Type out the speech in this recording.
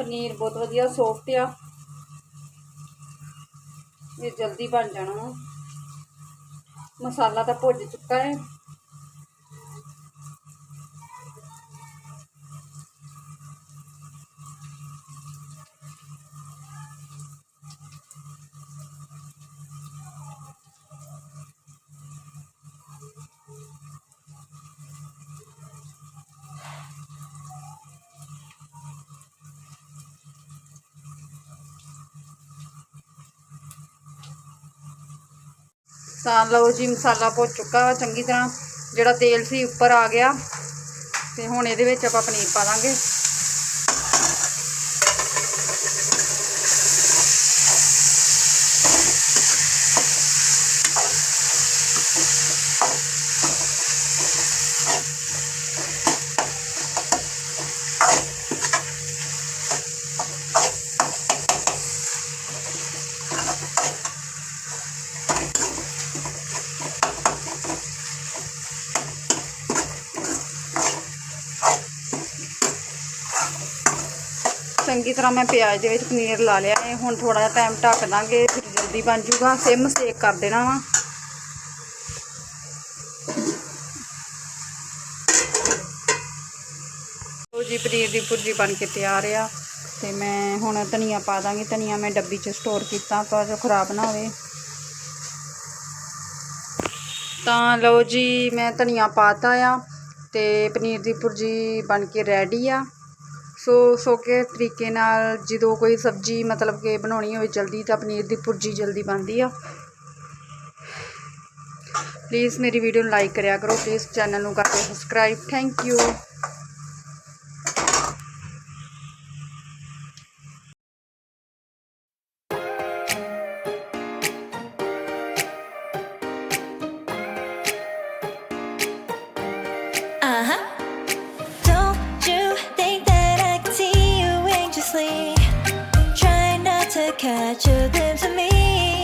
ਪਨੀਰ ਬਹੁਤ ਵਧੀਆ ਸੌਫਟ ਆ। ਇਹ ਜਲਦੀ ਬਣ ਜਾਣਾ ਵਾ। ਮਸਾਲਾ ਤਾਂ ਭੁੱਜ ਚੁੱਕਾ ਹੈ। ਤਾਂ ਲਓ ਜੀ ਮਸਾਲਾ ਭੁੱਜ ਚੁੱਕਾ ਵਾ ਚੰਗੀ ਤਰ੍ਹਾਂ, ਜਿਹੜਾ ਤੇਲ ਸੀ ਉੱਪਰ ਆ ਗਿਆ ਤੇ ਹੁਣ ਇਹਦੇ ਵਿੱਚ ਆਪਾਂ ਪਨੀਰ ਪਾ ਦਾਂਗੇ। ਚੰਗੀ ਤਰ੍ਹਾਂ ਮੈਂ ਪਿਆਜ਼ ਦੇ ਵਿੱਚ ਪਨੀਰ ਲਾ ਲਿਆ ਹੈ ਹੁਣ ਥੋੜਾ ਜਿਹਾ ਟਾਈਮ ਢੱਕ ਦਾਂਗੇ ਫਿਰ ਜਲਦੀ ਬਣ ਜੂਗਾ। ਸਿਮ ਸੇਕ ਕਰ ਦੇਣਾ ਵਾ। ਲਓ ਜੀ, ਪਨੀਰ ਦੀ ਭੁਰਜੀ ਬਣ ਕੇ ਤਿਆਰ ਆ। ਤੇ ਮੈਂ ਹੁਣ ਧਨੀਆ ਪਾ ਦਾਂਗੀ। ਧਨੀਆ ਮੈਂ ਡੱਬੀ 'ਚ ਸਟੋਰ ਕੀਤਾ, ਤਾਂ ਜੋ ਖਰਾਬ ਨਾ ਹੋਵੇ। ਤਾਂ ਲਓ ਜੀ, ਮੈਂ ਧਨੀਆ ਪਾਤਾ ਆ ਤੇ ਪਨੀਰ ਦੀ ਭੁਰਜੀ ਬਣ ਕੇ ਰੈਡੀ ਆ। ਸੋ ਸੌਖੇ ਤਰੀਕੇ ਨਾਲ ਜਦੋਂ ਕੋਈ ਸਬਜ਼ੀ ਮਤਲਬ ਕਿ ਬਣਾਉਣੀ ਹੋਵੇ ਜਲਦੀ ਤਾਂ ਪਨੀਰ ਦੀ ਭੁਰਜੀ ਜਲਦੀ ਬਣਦੀ ਆ। ਪਲੀਜ਼ ਮੇਰੀ ਵੀਡੀਓ ਨੂੰ ਲਾਈਕ ਕਰਿਆ ਕਰੋ। ਪਲੀਜ਼ ਚੈਨਲ ਨੂੰ ਕਰ ਦਿਓ। Subscribe thank you catch a glimpse of me.